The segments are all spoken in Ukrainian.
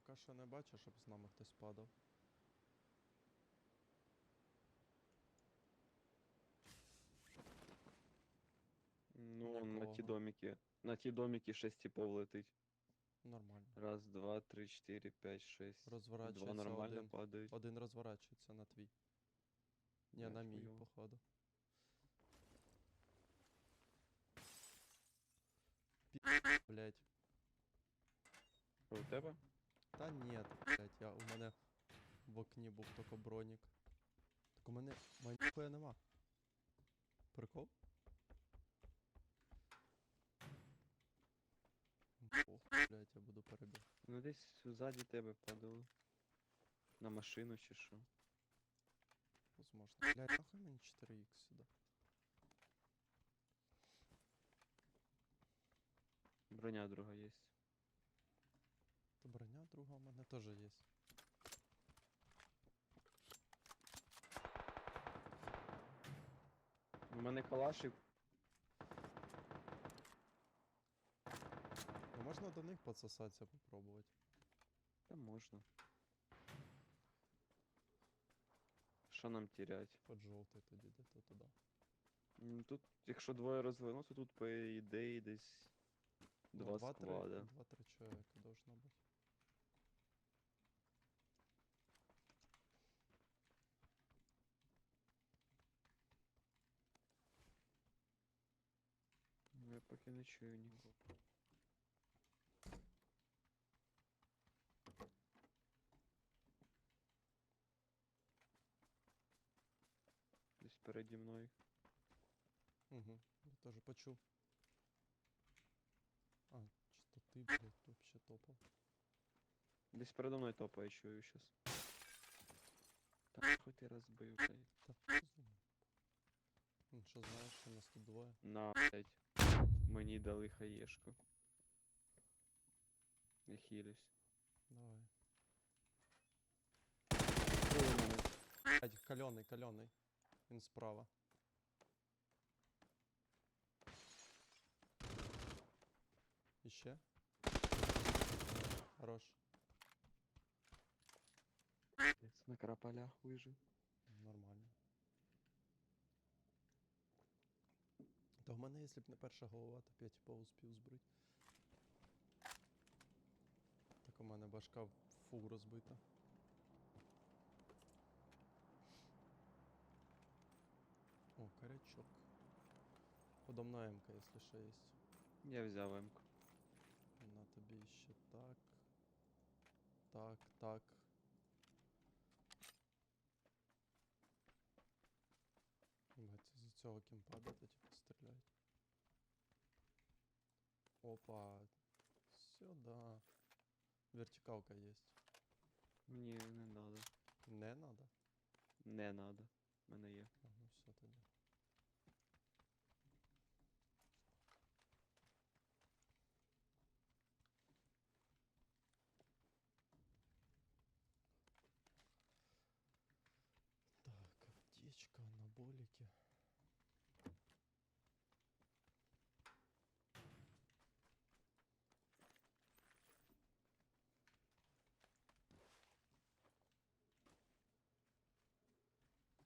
поки що не бачу, щоб з нами хтось падав. Ну, на ті Нікого. домики. На ті домики 6 типов летить. Нормально. Раз, два, три, чотири, п'ять, шесть. Два Розворачується нормально один. падають. Один розворачується на твій. Ні, Я на мій, хуйово. походу. Пі... Блять. Що, у тебе? Та ні, блять, я у мене в окні був тільки бронік. Так у мене майнхуя нема. Прикол? Ох, блять, я буду перебіг. Ну десь ззаді тебе падало. На машину чи що. Возможно. Блять, нахуй мені 4х сюди. Броня друга є. То друга у мене теж є. У мене калашик. Ну можна до них подсосатися попробувати. Та можна. Що нам терять? Под жовтий тоді де-то туди. М, Тут, якщо двоє розвернуться, тут по ідеї десь Ну, два два-три- склада. Два-три чоловіка должно бути. Ну, я поки не чую нікого. Десь переді мною. Угу, я теж почув. А, чи то ти, блядь, вообще топав. Десь передо мною топає, чую щас. Так, хоч ти розбив, блядь. Та що знаєш, що нас тут двоє. На, блядь. Мені дали хаєшку. Я хилюсь. Давай. Що у мене? Блядь, кальоний, кальоний. Він справа. Іще. Хорош. Блядь, На карапалях вижив. В мене, якщо б не перша голова, то б я типа успів збрити. Так у мене башка фул розбита. О, корячок. Подо мною МК, якщо ще є. Я взяв М-ку. На тобі ще так. Так, так. цього кімпа де типу стріляють. Опа. Сюда. Вертикалка есть. Мені не надо. Не надо? Не надо. У мене є. А, ну все тоді.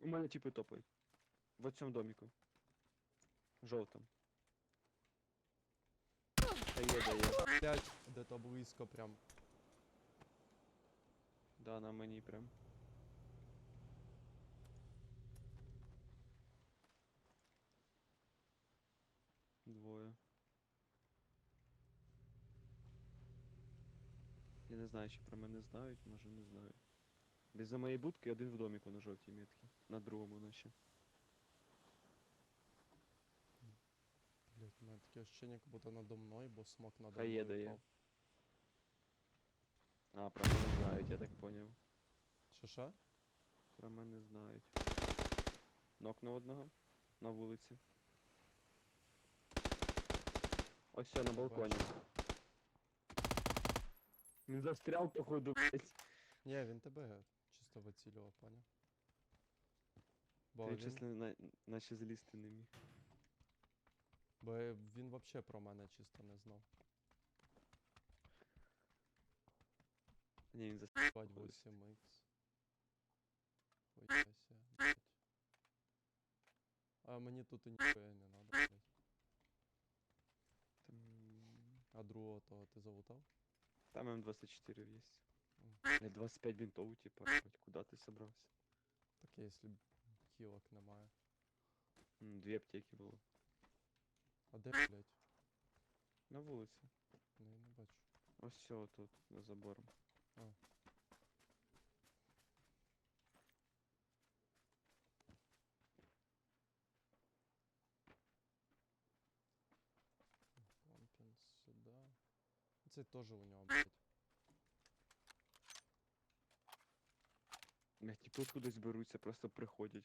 У мене типи топають. В цьому доміку. Жовтом. Та є, да є. Блять, де-то близько прям. Да, на мені прям. Двоє. Я не знаю, чи про мене знають, може не знають. Десь за моєї будки один в доміку на жовтій метці. На другому наче. Блять, у мене таке ощущение, як будто надо мною, бо смок надо мною да є. впав. А, про мене знають, я так поняв. Що що? Про мене знають. Нокнув одного на вулиці. Ось все, на балконі. Він застрял, походу, блядь. Ні, він тебе чисто вицілював, поняв? Бо Він, він, чесно, на, наче злізти не міг. бо він вообще про мене чисто не знав. Ні, він за Бать 8х. Хуяся, блядь. А мені тут і ніхуя не надо, блядь. там. А другого того ти залутав? Там М24 есть. М. Блядь, 25 бинтов, типа, хоть куда ты собрался? Так якщо б кілок немає. М, Дві аптеки було. А де, блядь? На вулиці. Ну я не бачу. Ось все тут, за забором. А. Компенс сюди. Це теж у нього, блядь. Типу кудись беруться, просто приходять.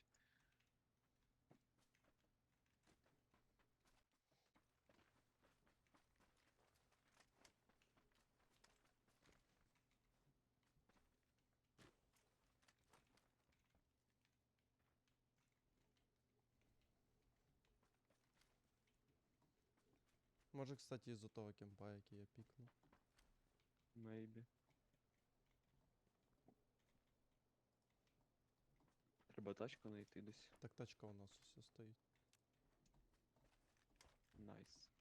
Може, кстати, із того кемпа, який я пікнув. Maybe. Треба тачку знайти десь. Так тачка у нас усе стоїть. Найс.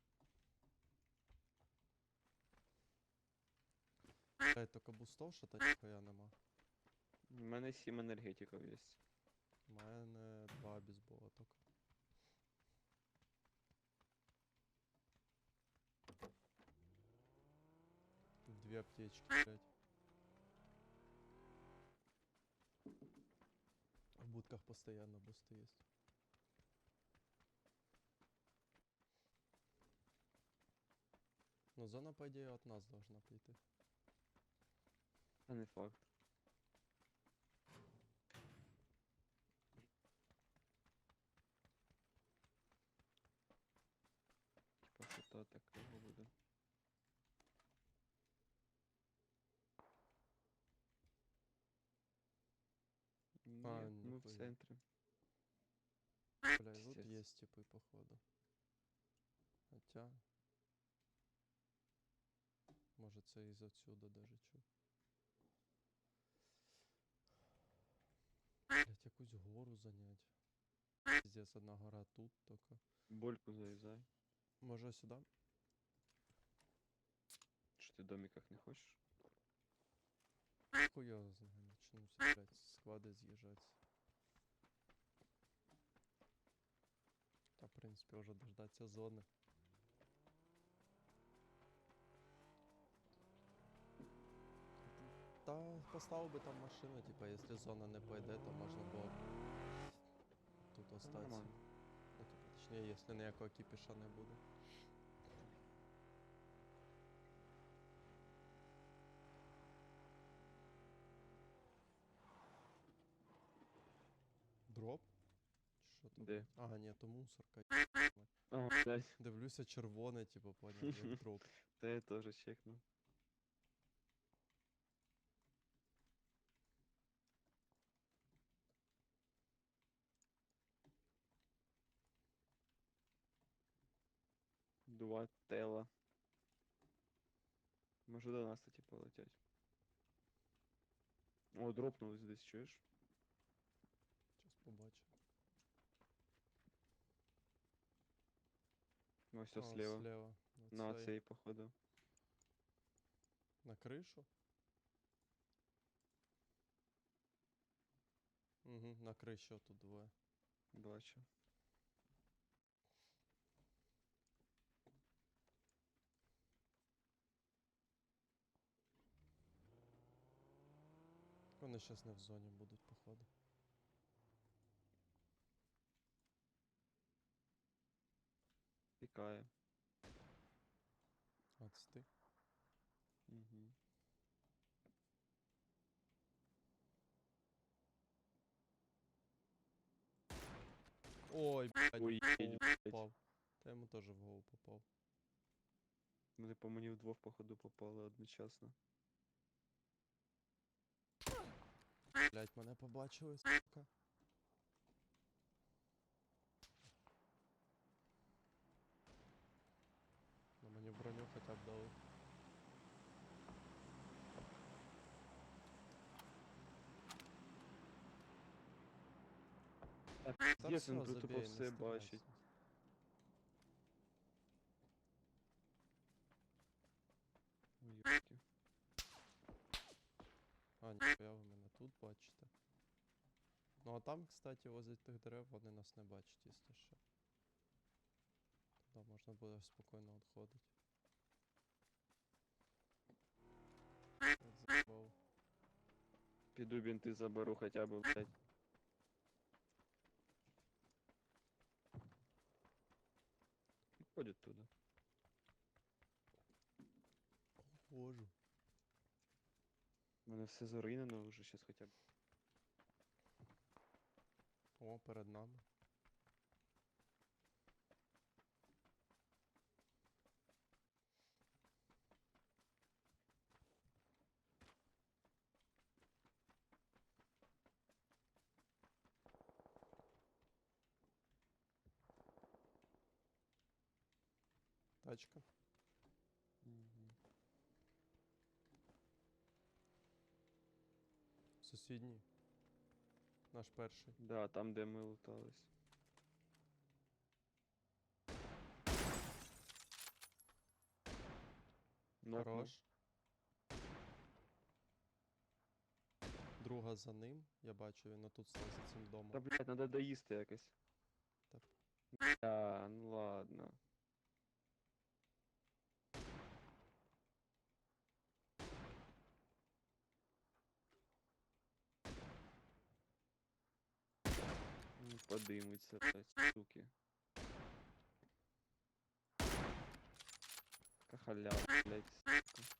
Блядь, тільки бустов, що та ніхуя нема. У мене 7 енергетиків є. У мене два бейсбола тільки. Дві аптечки, блядь. В постоянно бусты есть. Но зона, по идее, от нас должна прийти. Та не факт. Типа що то такого буде. А, ми в ніхуя. центрі. Бля, и тут Пиздец. есть типы, походу. Хотя... Може це із отсюда даже чу. Блять, якусь гору занять. Пиздец, одна гора тут только. Больку заїздай. Може? Що ти в домиках не хочеш? Хуй його знає, начнуться, блять, склади з'їжджати. Та, в принципі, вже дождаться зони. Та поставив би там машину, типа, якщо зона не пойде, то можна було б тут остатися. нормально. Ну, типа, точніше, якщо ніякого кіпіша не буде. Де? Ага, ні, то мусорка. А, блядь, Дивлюся червоне, типу, поняв, як дроп. та я теж чекнув. Два тела. Може до нас тоді полетять. О, дропнулись десь, чуєш? Щас побачу. Ось А, слева. Слева. На цей. цей, походу. На кришу? Угу, на криші тут двоє. Бачу. Вони щас не в зоні будуть, походу. Пікає. А, це ти? Угу. Ой, блядь, Ой, блядь. попав. Та йому теж в голову попав. Вони по мені вдвох, походу, попали одночасно. Блять, мене побачили, сука. Ну мені броню хоча б дали. Та Є, всё, він тут тупо не все бачить. Ой, ёпки. А, ніхуя ви мене тут бачите. Ну а там, кстати, возле тих дерев вони нас не бачать, якщо що. Туди можна буде спокійно відходити. От заїбав. Піду бінти заберу хоча б, блядь. Ходять туди. Хожу. У мене все заринено вже щас хоча б. О, перед нами. Тачка. Сусідній. Наш перший. Да, там, де ми лутались. Хорош. Друга за ним. Я бачу, він отут став за цим домом. Та, блядь, надо доїсти якось. Та- Бля, ну ладно. Подимуться, блядь, суки. Така халява, блядь, сука.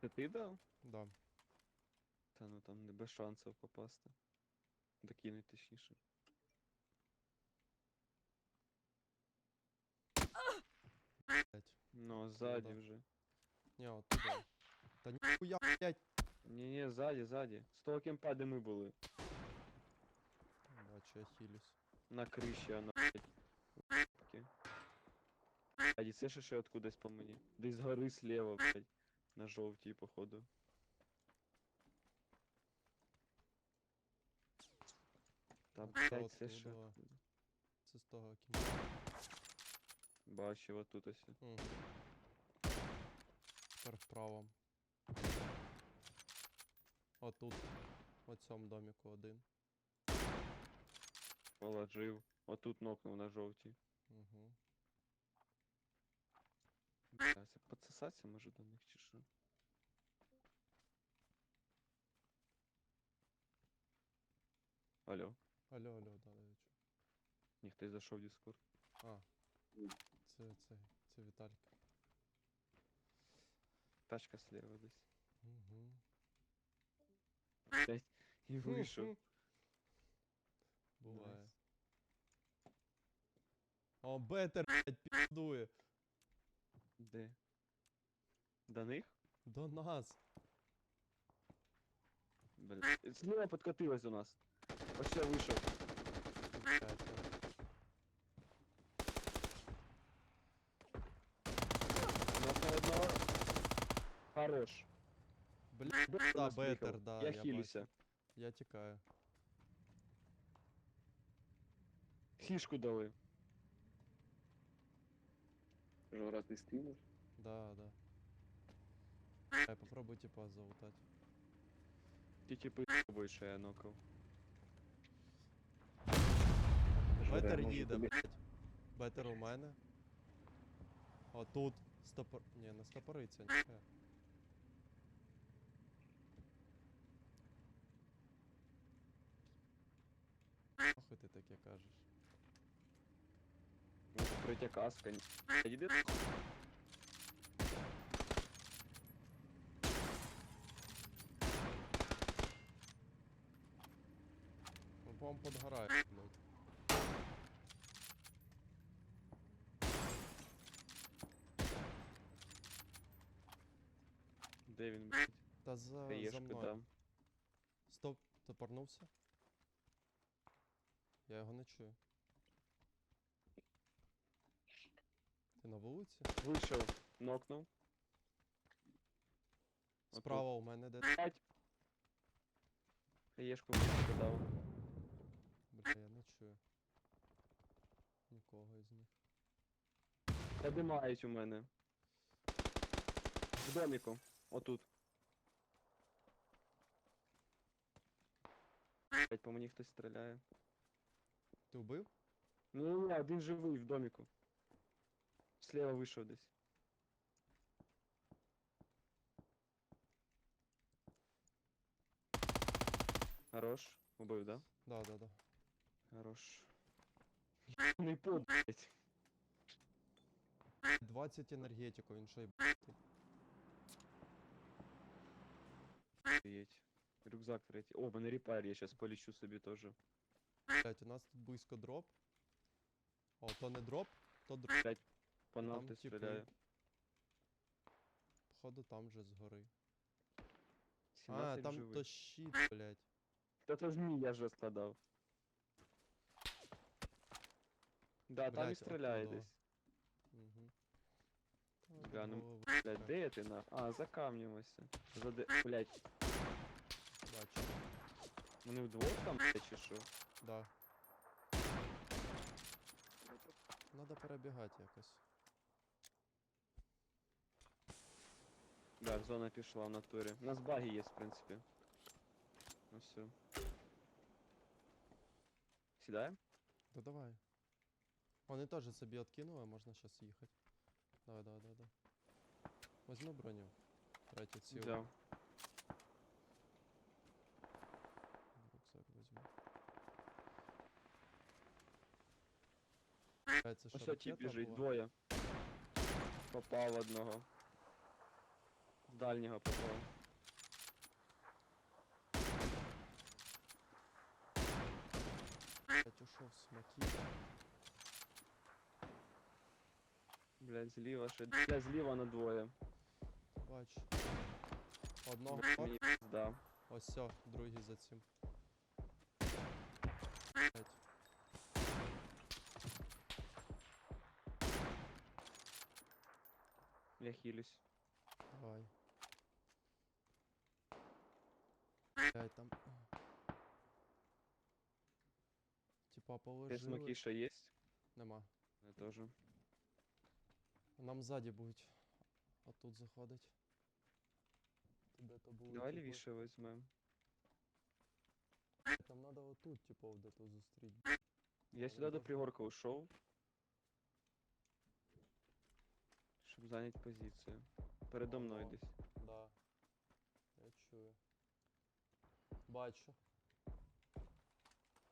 Це ти дав? Да. Та ну там не без шансів попасти. Докинуть точніше. Блять. Ну, ззаді да. вже. Ні, оттуда. Та ніхуя, блять. Ні-ні, ззаді, ззаді. З того кемпа, де ми були. Бачу, я хилюсь. На криші, а на блядь. Ззаді, це ще ще откудись по мені. Десь з гори слева, блядь. На жовтій, походу. Та, блядь, це ще. Це з того кімпа. Бачив, отут ось. Угу. Тепер вправо. Отут. В цьому доміку один. Положив. Отут нокнув на жовтій. Угу. Це подсосаться може до них чи що? Алло, Алло, алло, да, я чую. ні, хтось зайшов в Discord. А. Це, це, це Віталька. Тачка слева десь. Угу. Блять, і вийшов. Буває. Найс. О, бетер, блядь, піздує. Де? До них? До нас. Бля. Слева подкатилась до нас. Ось я вийшов. Блядь, Нокнув одного. Хорош. Бетер да, бетер, да, Я я хилюся. бачу. Я тікаю. Фішку дали. Жора, ты стримишь? Да, да. Ай, попробуй типа залутать. Типи з що я нокав. Жора, Бетер їде, блядь. Бетер у мене. О, тут. Стопор... Ні, не стопориться, ніхуя. Нахуй ти таке кажеш? Ну, каска. Іди. Ну, по-моєму, подгорає, блядь. Де він, блядь? Та за, за мною. дам. Стоп, топорнувся. Я його не чую. На вулиці? Вийшов, нокнув. Справа у мене де. Блять. Мені дав. Бля, я не чую. Нікого із них. Подимають у мене. В доміку. Отут. Блять, по мені хтось стріляє. Ти вбив? Ну, ні, один живий в доміку. Слева вийшов десь. Хорош. Убив, да? Да, да, да. Хорош. Не под, блять. 20 енергетику, він ще й Охуєть. Рюкзак третій. О, в мене репайр, я щас полічу собі теж. Блять, у нас тут близько дроп. О, то не дроп, то дроп. Блять, по нам типи. стріляє. Походу там же згори. А, там живий. то щит, блять. Та то ж мій, я ж розкладав. Да, там і Блядь, стріляє оттуда. десь. Угу. Глянем. Блядь, де ти на? А, за камнем ось. За де... Блядь, Бачу. вони вдвох там, блядь, чи що? Да. Надо перебігати якось. Да, зона пішла в натурі. У нас баги є, в принципі. Ну все. Сідаємо? Да давай. Вони теж собі откинули, можна зараз їхати. Давай, давай, давай, давай. Возьми броню. Третю цілу. Взяв. Рюкзак. Блядь, Це що, Ось ті ракета біжить, була? двоє. Попав одного. З дальнього попав. Блядь, ушов смоки. Блядь, зліва ще. Блядь, зліва на двоє. Бач. Одного Блядь, нок. мені да. Ось все, другий за цим. Блядь. Я хилюсь. Давай. Блядь, там. Типа Де положили. смоки ще є? Нема. Я теж. Нам ззаді будуть. А тут заходить. Де то були. Давай типи. лівіше візьмемо. Нам надо отут, типу, де то зустріти. Я Ну, сюди до можна. пригорка ушов. Щоб зайняти позицію. Передо мною Ого. десь. Да. Я чую. Бачу.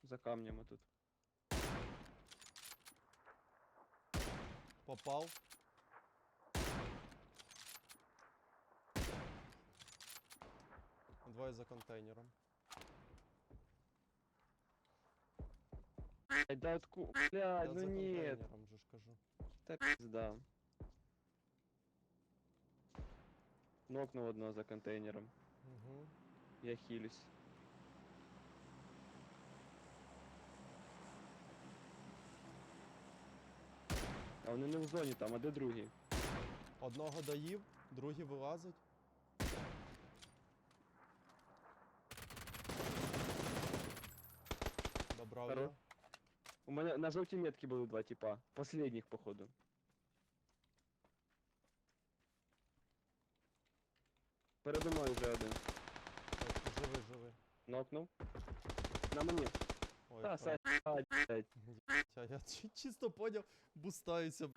За камнями тут. Попав. Двоє за контейнером. Блядь, да отку... Блядь, ну за нет. контейнером же ж кажу. Та пизда. Нокнув одного за контейнером. Угу. Я хилюсь. А вони не в зоні там, а де другий? Одного доїв, другий вилазить. Добрав Хоро-. У мене на жовтій метці були два типа. Последніх, походу. Передо мною вже один. Живи, живи. Нокнув. На мені. Ой, Та. Сань, блядь. Я чи- чисто поняв, бустаюся.